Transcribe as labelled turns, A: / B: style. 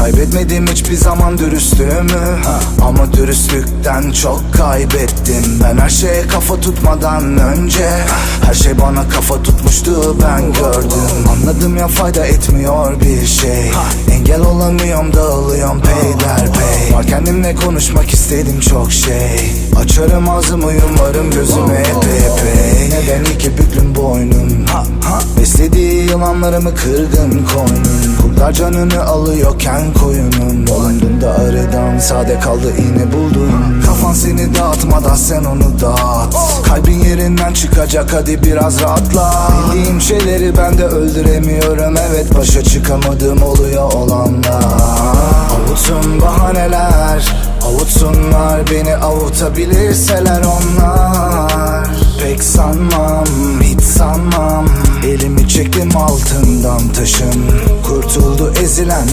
A: Kaybetmedim hiçbir zaman dürüstlüğümü. Ama dürüstlükten çok kaybettim. Ben her şeye kafa tutmadan önce Her şey bana kafa tutmuştu ben gördüm. Anladım ya fayda etmiyor bir şey. Engel olamıyorum dağılıyorum peyderpey. Var kendimle konuşmak istedim çok şey. Açarım ağzımı yumarım Neden büklüm boynum. Beslediği yılanlarımı kırgın koynum. Kurtlar canını alıyorken koyunun Dolandığında aradan sade kaldı iğne buldum. Kafan seni dağıtmadan sen onu dağıt. Kalbin yerinden çıkacak hadi biraz rahatla. Bildiğim şeyleri ben de öldüremiyorum. Evet başa çıkamadığım oluyor olanlar. Avutun bahaneler Avutsunlar. Beni avutabilirseler onlar çektim altından taşın. Kurtuldu ezilen